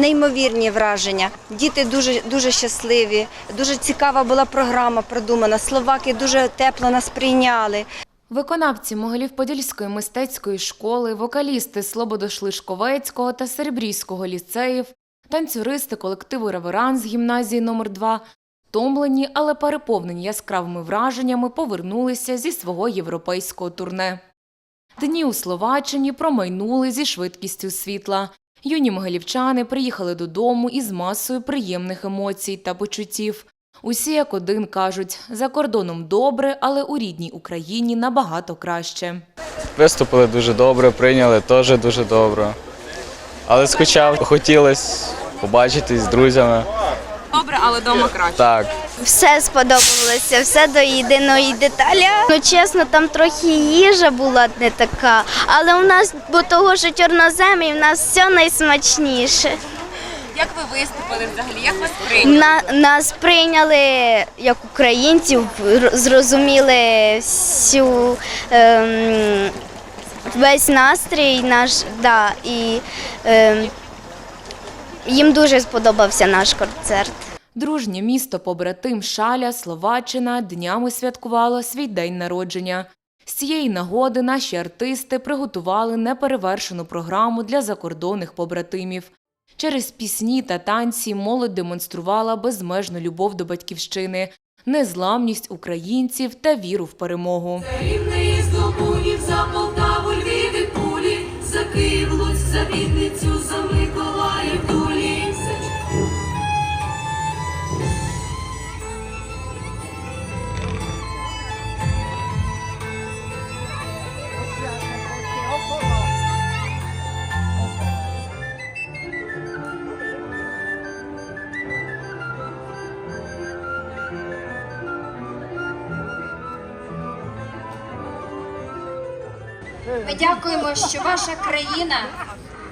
неймовірні враження. Діти дуже дуже щасливі. Дуже цікава була програма продумана. Словаки дуже тепло нас прийняли. Виконавці Могилів-Подільської мистецької школи, вокалісти Слободо-Шлишковецького та Серебрійського ліцеїв, танцюристи колективу Реверанс гімназії номер 2 втомлені, але переповнені яскравими враженнями, повернулися зі свого європейського турне. Дні у Словаччині промайнули зі швидкістю світла. Юні могилівчани приїхали додому із масою приємних емоцій та почуттів. Усі як один кажуть, за кордоном добре, але у рідній Україні набагато краще. Виступили дуже добре, прийняли теж дуже добре. Але скучав, хотілося побачитись з друзями. Добре, але вдома краще. Так, Все сподобалося, все до єдиної деталі. Ну чесно, там трохи їжа була не така, але у нас, бо того, що чорноземі, в нас все найсмачніше. Як ви виступили взагалі? Як вас прийняли? На, нас прийняли як українців, зрозуміли всю ем, весь настрій наш, да, і ем, їм дуже сподобався наш концерт. Дружнє місто побратим Шаля, Словаччина днями святкувало свій день народження. З цієї нагоди наші артисти приготували неперевершену програму для закордонних побратимів. Через пісні та танці молодь демонструвала безмежну любов до батьківщини, незламність українців та віру в перемогу. Рівний з Лобунів, за Полтаву, Львів і Пулі, за Київ, Луцьк, за Вінницю, Ми дякуємо, що ваша країна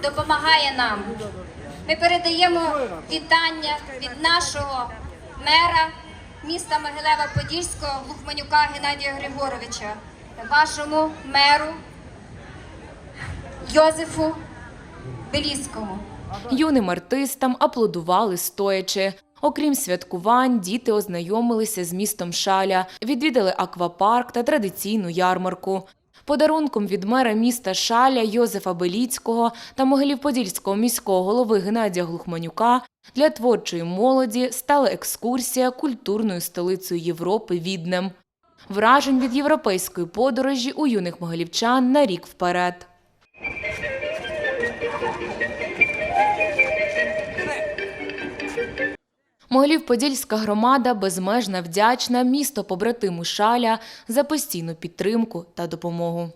допомагає нам. Ми передаємо вітання від нашого мера міста Могилева-Подільського Глухманюка Геннадія Григоровича вашому меру Йозефу Беліському. Юним артистам аплодували стоячи. Окрім святкувань, діти ознайомилися з містом Шаля, відвідали аквапарк та традиційну ярмарку. Подарунком від мера міста Шаля Йозефа Беліцького та Могилів-Подільського міського голови Геннадія Глухманюка для творчої молоді стала екскурсія культурною столицею Європи Віднем. Вражень від європейської подорожі у юних могилівчан на рік вперед. Могилів-Подільська громада безмежно вдячна місто побратиму Шаля за постійну підтримку та допомогу.